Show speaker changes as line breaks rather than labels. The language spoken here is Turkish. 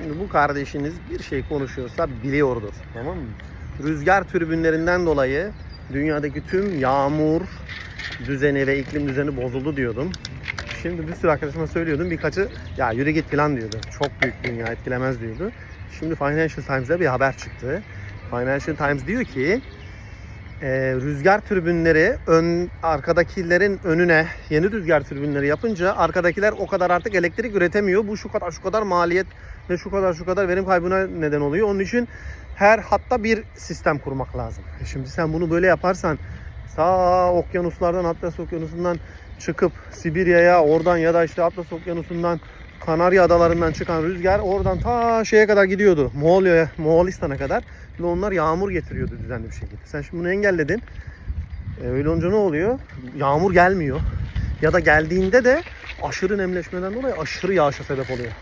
Şimdi bu kardeşiniz bir şey konuşuyorsa biliyordur. Tamam mı? Rüzgar türbinlerinden dolayı dünyadaki tüm yağmur düzeni ve iklim düzeni bozuldu diyordum. Şimdi bir sürü arkadaşıma söylüyordum. Birkaçı ya yürü git falan diyordu. Çok büyük dünya etkilemez diyordu. Şimdi Financial Times'da bir haber çıktı. Financial Times diyor ki e, rüzgar türbinleri ön arkadakilerin önüne yeni rüzgar türbinleri yapınca arkadakiler o kadar artık elektrik üretemiyor. Bu şu kadar şu kadar maliyet ve şu kadar şu kadar verim kaybına neden oluyor. Onun için her hatta bir sistem kurmak lazım. E Şimdi sen bunu böyle yaparsan sağ okyanuslardan Atlas okyanusundan çıkıp Sibirya'ya oradan ya da işte Atlas okyanusundan Kanarya adalarından çıkan rüzgar oradan ta şeye kadar gidiyordu. Moğolya'ya, Moğolistan'a kadar. Ve onlar yağmur getiriyordu düzenli bir şekilde. Sen şimdi bunu engelledin. E, öyle olunca ne oluyor? Yağmur gelmiyor. Ya da geldiğinde de aşırı nemleşmeden dolayı aşırı yağışa sebep oluyor.